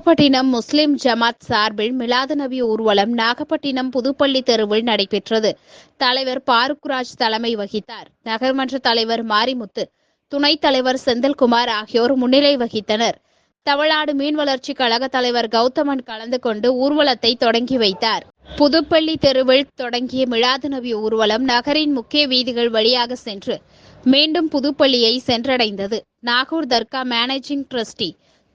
நாகப்பட்டினம் முஸ்லிம் ஜமாத் சார்பில் மிலாது நபி ஊர்வலம் நாகப்பட்டினம் புதுப்பள்ளி தெருவில் நடைபெற்றது. தலைவர் பாருக்குராஜ் தலைமை வகித்தார். நகர்மன்ற தலைவர் மாரிமுத்து துணைத் தலைவர் செந்தில்குமார் ஆகியோர் முன்னிலை வகித்தனர். தமிழ்நாடு மீன் வளர்ச்சி கழக தலைவர் கௌதமன் கலந்து கொண்டு ஊர்வலத்தை தொடங்கி வைத்தார். புதுப்பள்ளி தெருவில் தொடங்கிய மிலாது நபி ஊர்வலம் நகரின் முக்கிய வீதிகள் வழியாக சென்று மீண்டும் புதுப்பள்ளியை சென்றடைந்தது. நாகூர் தர்கா மேனேஜிங் ட்ரஸ்டி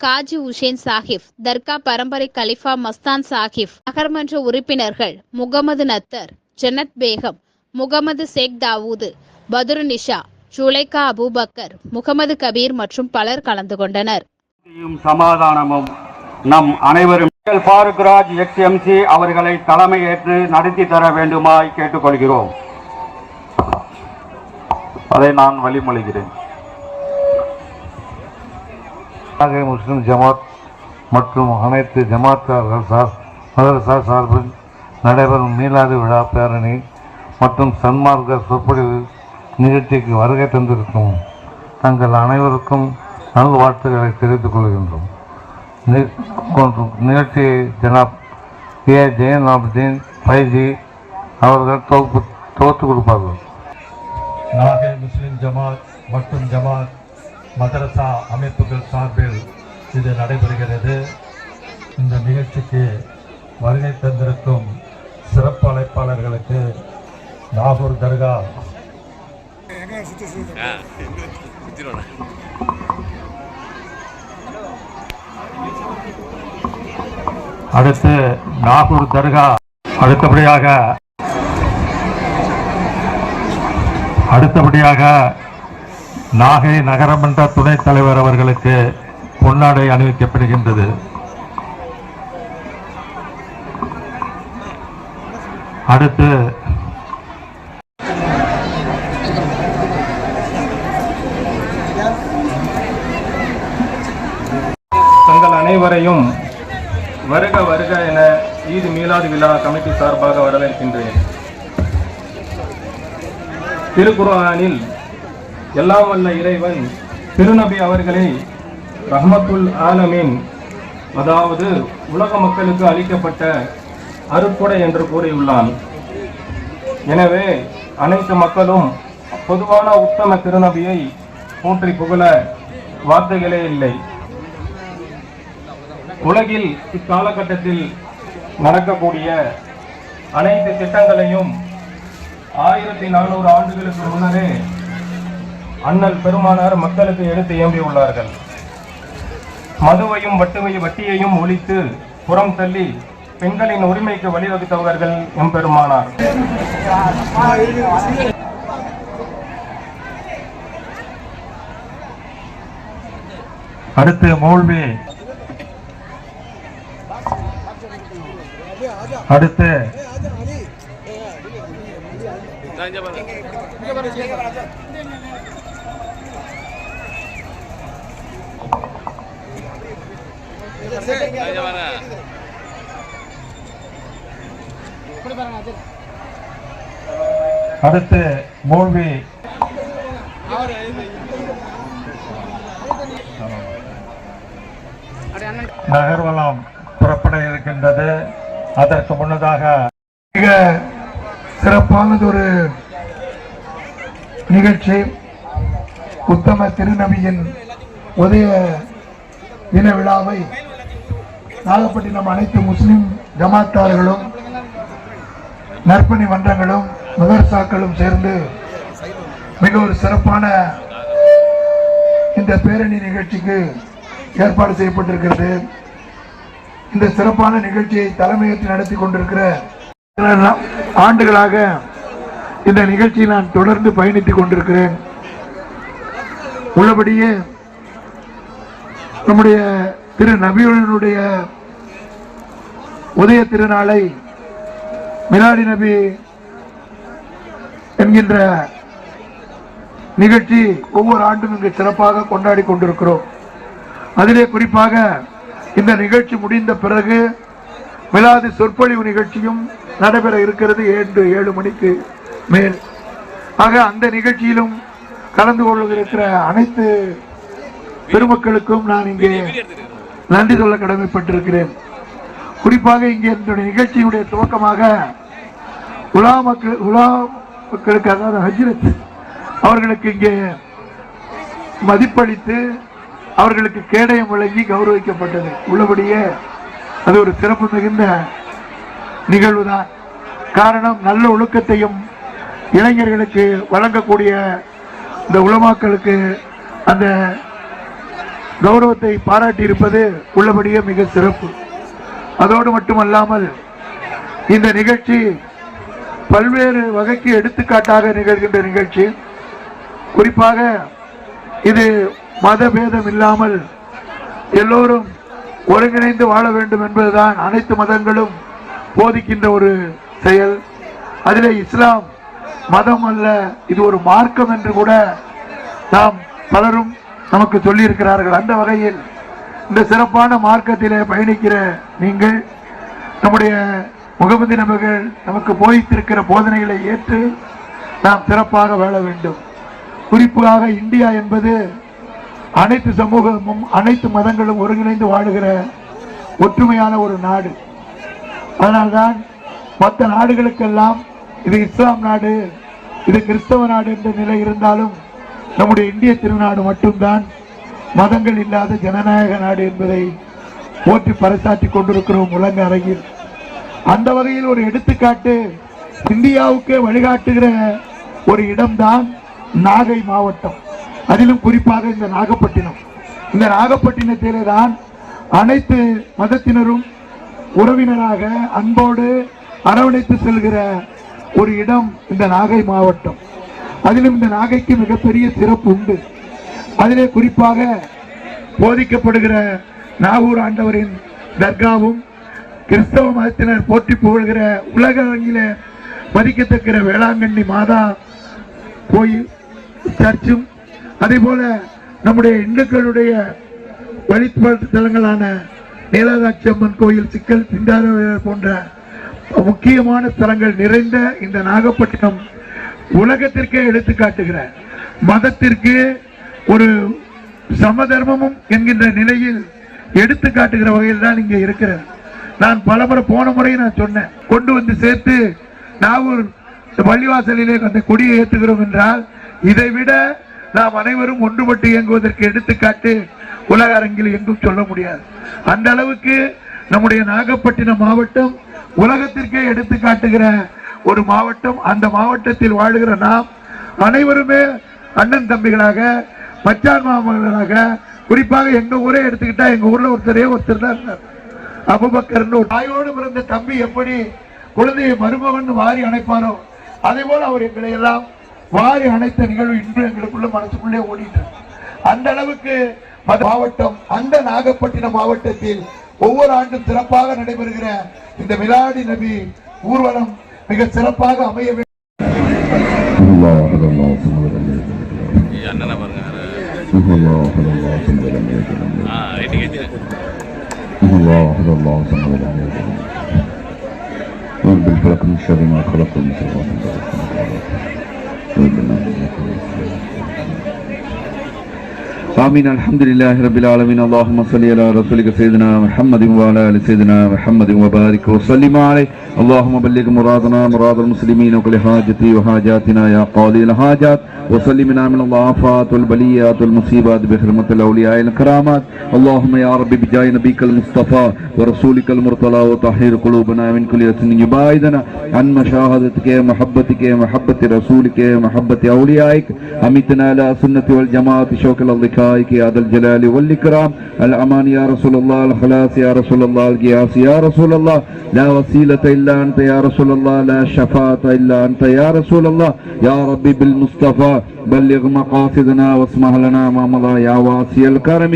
காஜி உஷேன் சாஹிப் தர்கா பரம்பரை கலிஃபா மஸ்தான் சாஹிப் நகர்மன்ற உறுப்பினர்கள் முகமது நத்தர் ஜன்னத் பேகம் முகமது ஷேக் தாவூது பதுரு நிஷா ஜுலைகா அபூபக்கர் முகமது கபீர் மற்றும் பலர் கலந்து கொண்டனர். சமாதானமும் நம் அனைவரும் பாருக்ராஜ் எக்ஸ்எம்சி அவர்களை தலைமையேற்று நடத்தி தர வேண்டுமாய் கேட்டுக்கொள்கிறோம். அதை நான் வழிமொழிகிறேன். நாகை முஸ்லிம் ஜமாத் மற்றும் அனைத்து ஜமாத்தார்கள் சார் மதரசா சார்பில் நடைபெறும் மீலாது விழா பேரணி மற்றும் சன்மார்க்க சொற்பொழிவு நிகழ்ச்சிக்கு வருகை தந்திருக்கும் தங்கள் அனைவருக்கும் நல்வாழ்த்துக்களை தெரிவித்துக் கொள்கின்றோம். நிகழ்ச்சியை ஜனாப் ஏ. ஜெயன் ஆப்தீன் ஃபைஜி அவர்கள் தொகுப்பு தொகுத்து கொடுப்பார்கள். நாகை முஸ்லிம் ஜமாத் மற்றும் ஜமாத் மதரசா அமைப்புகள் சார்பில் இது நடைபெறுகிறது. இந்த நிகழ்ச்சிக்கு வருகை தந்திருக்கும் சிறப்பு அழைப்பாளர்களுக்கு நாகூர் தர்கா. அடுத்து நாகூர் தர்கா. அடுத்தபடியாக அடுத்தபடியாக நாகை நகரமன்ற துணைத் தலைவர் அவர்களுக்கு பொன்னாடை அணிவிக்கப்படுகின்றது. அடுத்து தங்கள் அனைவரையும் வருக வருக என ஈது மீலாது விழா கமிட்டி சார்பாக வரவேற்கின்றேன். திருக்குர்ஆனில் எல்லாம் வல்ல இறைவன் திருநபி அவர்களை ரஹமத்துல் ஆலமீன். அதாவது உலக மக்களுக்கு அளிக்கப்பட்ட அருட்கொடை என்று கூறியுள்ளான். எனவே அனைத்து மக்களும் பொதுவான உத்தம திருநபியை போற்றி புகழ வார்த்தைகளே இல்லை. உலகில் இக்காலகட்டத்தில் நடக்கக்கூடிய அனைத்து திட்டங்களையும் ஆயிரத்தி நானூறு ஆண்டுகளுக்கு முன்னரே அண்ணல் பெருமானார் மக்களுக்கு எடுத்து ஏம்பியுள்ளார்கள் மதுவையும் வட்டுவையும் வட்டியையும் ஒழித்து புறம் தள்ளி பெண்களின் உரிமைக்கு வழிவகுத்தவர்கள் எம்பெருமானார் அடுத்து மௌல்வி. அடுத்து அடுத்து மௌல்வி நகர்வலம் புறப்பட இருக்கின்றது. அதற்கு முன்னதாக மிக சிறப்பானதொரு நிகழ்ச்சி. உத்தம திருநபியின் உதய தின விழாவை நாகப்பட்டினம் அனைத்து முஸ்லிம் ஜமாத்தார்களும் நற்பணி மன்றங்களும் மதர்சாக்களும் சேர்ந்து மிக ஒரு சிறப்பான இந்த பேரணி நிகழ்ச்சிக்கு ஏற்பாடு செய்யப்பட்டிருக்கிறது. இந்த சிறப்பான நிகழ்ச்சியை தலைமையேற்று நடத்தி கொண்டிருக்கிற ஆண்டுகளாக இந்த நிகழ்ச்சியை நான் தொடர்ந்து பயணித்துக் கொண்டிருக்கிறேன். உள்ளபடியே நம்முடைய திரு நபியுடனுடைய உதய திருநாளை மிலாடி நபி என்கின்ற நிகழ்ச்சி ஒவ்வொரு ஆண்டும் இங்கு சிறப்பாக கொண்டாடி கொண்டிருக்கிறோம். அதிலே குறிப்பாக இந்த நிகழ்ச்சி முடிந்த பிறகு மிலாது சொற்பொழிவு நிகழ்ச்சியும் நடைபெற இருக்கிறது ஏழு ஏழு மணிக்கு மேல். ஆக அந்த நிகழ்ச்சியிலும் கலந்து கொள்ள இருக்கிற அனைத்து பெருமக்களுக்கும் நான் இங்கே நன்றி சொல்ல கடமைப்பட்டிருக்கிறேன். குறிப்பாக இங்கே என்னுடைய நிகழ்ச்சியுடைய துவக்கமாக உலா மக்கள் உலா மக்களுக்கு அதாவது ஹஜ்ரத் அவர்களுக்கு இங்கே மதிப்பளித்து அவர்களுக்கு கேடயம் வழங்கி கௌரவிக்கப்பட்டது. உள்ளபடியே அது ஒரு சிறப்பு மிகுந்த நிகழ்வு தான் காரணம் நல்ல ஒழுக்கத்தையும் இளைஞர்களுக்கு வழங்கக்கூடிய இந்த உலமாக்களுக்கு அந்த கௌரவத்தை பாராட்டி இருப்பது உள்ளபடியே மிக சிறப்பு. அதோடு மட்டுமல்லாமல் இந்த நிகழ்ச்சி பல்வேறு வகைக்கு எடுத்துக்காட்டாக நிகழ்கின்ற நிகழ்ச்சி. குறிப்பாக இது மதபேதம் இல்லாமல் எல்லோரும் ஒருங்கிணைந்து வாழ வேண்டும் என்பதுதான் அனைத்து மதங்களும் போதிக்கின்ற ஒரு செயல். அதில் இஸ்லாம் மதம் அல்ல இது ஒரு மார்க்கம் என்று கூட நாம் பலரும் நமக்கு சொல்லியிருக்கிறார்கள். அந்த வகையில் இந்த சிறப்பான மார்க்கத்திலே பயணிக்கிற நீங்கள் நம்முடைய முகமது நபர்கள் நமக்கு போதித்திருக்கிற போதனைகளை ஏற்று நாம் சிறப்பாக வாழ வேண்டும். குறிப்பாக இந்தியா என்பது அனைத்து சமூகமும் அனைத்து மதங்களும் ஒருங்கிணைந்து வாழுகிற ஒற்றுமையான ஒரு நாடு. அதனால்தான் மற்ற நாடுகளுக்கெல்லாம் இது இஸ்லாம் நாடு இது கிறிஸ்தவ நாடு என்ற நிலை இருந்தாலும் நம்முடைய இந்திய திருநாடு மட்டும்தான் மதங்கள் இல்லாத ஜனநாயக நாடு என்பதை போற்றி பறைசாற்றி கொண்டிருக்கிறோம் உலக அரங்கில். அந்த வகையில் ஒரு எடுத்துக்காட்டு இந்தியாவுக்கு வழிகாட்டுகிற ஒரு இடம்தான் நாகை மாவட்டம். அதிலும் குறிப்பாக இந்த நாகப்பட்டினம். இந்த நாகப்பட்டினத்திலே தான் அனைத்து மதத்தினரும் உறவினராக அன்போடு அரவணைத்து செல்கிற ஒரு இடம் இந்த நாகை மாவட்டம். அதிலும் இந்த நாகைக்கு மிகப்பெரிய சிறப்பு உண்டு. அதிலே குறிப்பாக போதிக்கப்படுகிற நாகூர் ஆண்டவரின் தர்காவும் கிறிஸ்தவ மதத்தினர் போற்றி புகழ்கிற உலக அரங்கில மதிக்கத்தக்கிற வேளாங்கண்ணி மாதா கோயில் சர்ச்சும் அதே போல நம்முடைய இந்துக்களுடைய வழிபாட்டு தலங்களான நீலாதாட்சி அம்மன் கோயில் சிக்கல் சிந்தாரவேலர் போன்ற முக்கியமான ஸ்தலங்கள் நிறைந்த இந்த நாகப்பட்டினம் உலகத்திற்கே எடுத்துக்காட்டுகிற மதத்திற்கு ஒரு சமதர்மமும் என்கின்ற நிலையில் எடுத்து காட்டுகிற வகையில் தான் இங்கே இருக்கிறது நான் பல முறை போன முறை நான் சொன்னேன் கொண்டு வந்து சேர்த்து நாகூர் பள்ளிவாசலிலே அந்த கொடியை ஏற்றுகிறோம் என்றால் இதை விட நாம் அனைவரும் ஒன்றுபட்டு இயங்குவதற்கு எடுத்துக்காட்டு உலக அரங்கில் எங்கும் சொல்ல முடியாது. அந்த அளவுக்கு நம்முடைய நாகப்பட்டினம் மாவட்டம் உலகத்திற்கே எடுத்து காட்டுகிற ஒரு மாவட்டம். அந்த மாவட்டத்தில் வாழுகிற நாம் அனைவருமே அண்ணன் தம்பிகளாக மச்சான் மாமர்களாக குறிப்பாக எங்க ஊரே எடுத்துக்கிட்டா எங்க ஊர்ல ஒருத்தரே ஒருத்தர் தான் இருந்தார் அபுபக்கர்னு ஒரு தாயோடு பிறந்த தம்பி எப்படி குழந்தையை மருமகன் வாரி அணைப்பாரோ அதே போல அவர் எங்களை எல்லாம் வாரி அணைத்த நிகழ்வு இன்று எங்களுக்குள்ள மனசுக்குள்ளே ஓடிட்டு இருக்கு. அந்த அளவுக்கு மாவட்டம் அந்த நாகப்பட்டினம் மாவட்டத்தில் ஒவ்வொரு ஆண்டும் சிறப்பாக நடைபெறுகிற இந்த மிலாடி நபி ஊர்வலம் மிக சிறப்பாக அமைய வேண்டும். الله أحد الله صمد لم يلد ولم يولد الله أحد الله صمد لم يلد ولم يولد رب الفلق من شر ما خلق ومن شر ما خلق ومن شر ما خلق آمين. الحمد لله رب العالمين. اللهم صل على رسولك سيدنا محمد وعلى آل سيدنا محمد وبارك وسلم عليه. اللهم بلغ مرادنا مراد المسلمين وكل حاجتي وحاجاتنا يا قاضي الحاجات. وسلمنا من الآفات والبليات والمصيبات بحرمة الأولياء الكرامات. اللهم يا رب بجاه نبيك المصطفى ورسولك المرتضى وطهير قلوبنا من كل يسن يباعدنا عن مشاهدتك محبتك محبة رسولك محبة أوليائك. أمتنا على سنة والجماعة شوك الأضحائك يا ذا الجلال والإكرام. الأمان يا رسول الله الخلاص يا رسول الله القياس يا رسول الله. لا وسيلة إلا أنت يا رسول الله لا شفاعة إلا أنت يا رسول الله. يا ربي بالمصطفى بلغ مقاصدنا واسمح لنا ما مضى يا واسي الكرم.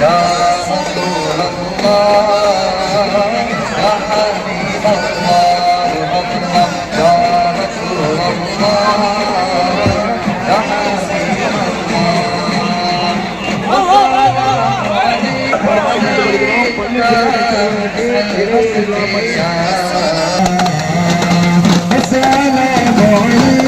Yeah. Assalamu alaikum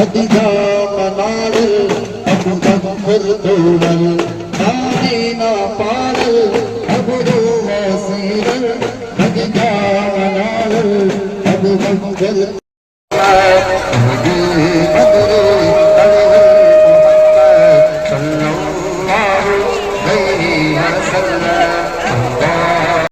اڄ جا منال م ٿورا پال اڄ اب ڀل